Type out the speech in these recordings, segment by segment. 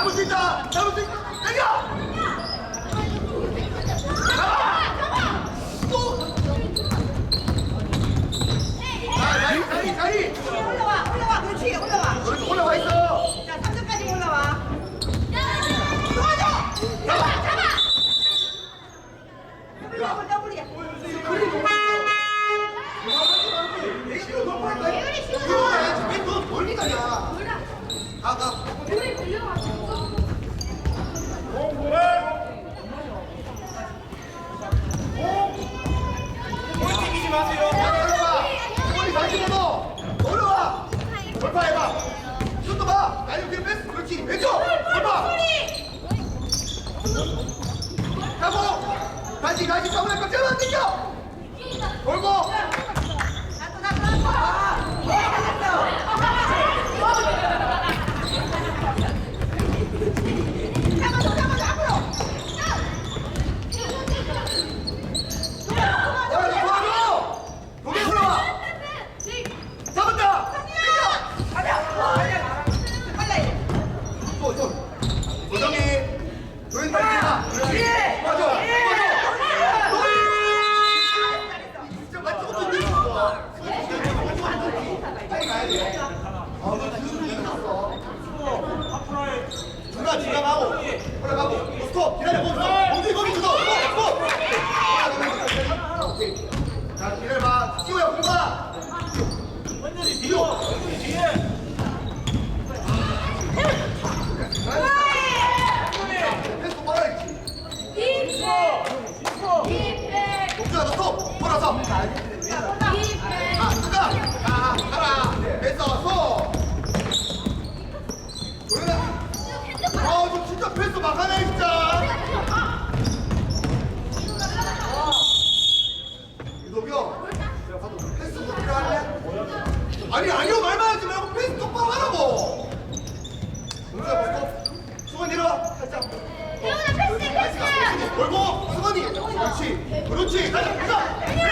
잡을 수 있다! 잡을 수 있다! 당겨! 잡아! 아, 아. 가고! 가지 가지 서브레이커 뛰어 뛰어 돌고! 나도 나도 나도 그렇지. 가자 가자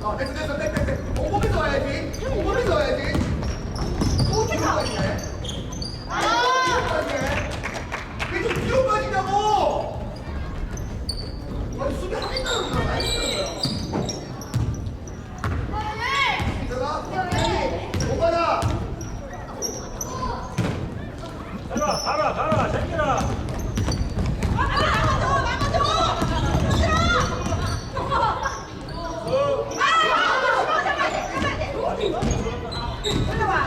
Oh, this is this a thing? Come on.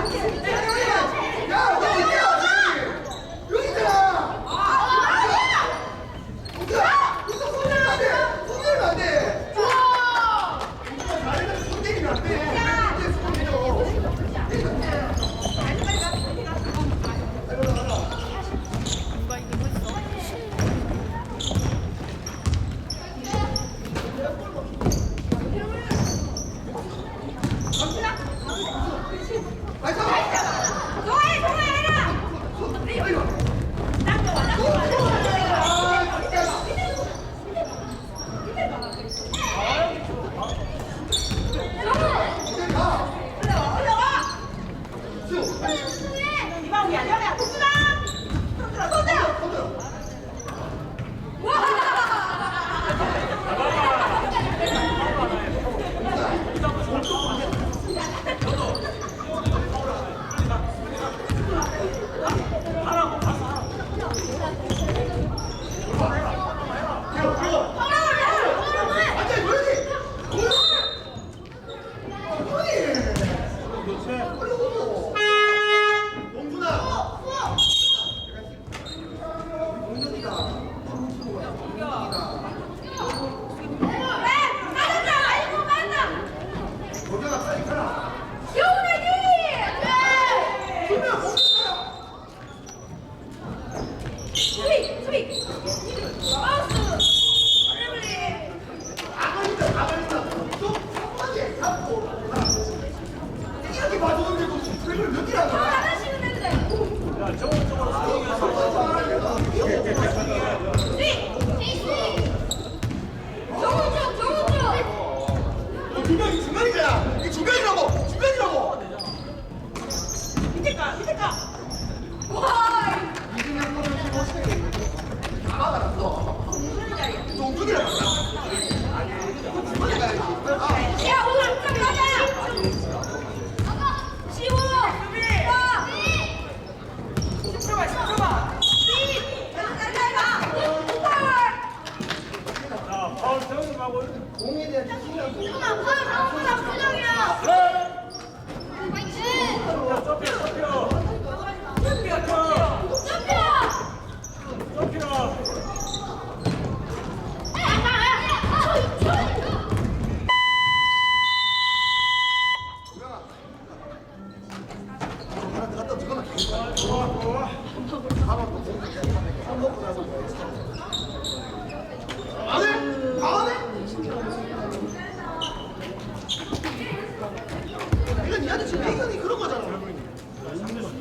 얘한테 지금 의견이 그런 거잖아.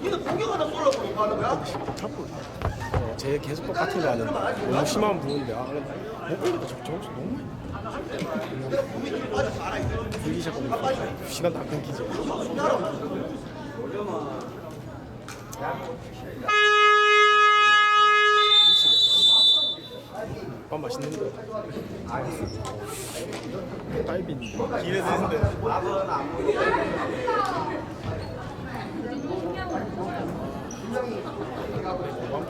니는 공격하다 쏘라고 하는 거야? 자꾸 제 계속 똑같은 거 아는 너무 심한 부분인데 아, 목걸이도 적정 너무 내가 몸이 빠져서 알아 시간 다 끊기죠. 야, 밥 맛있는데. 딸빈. 길에서 했는데. 왕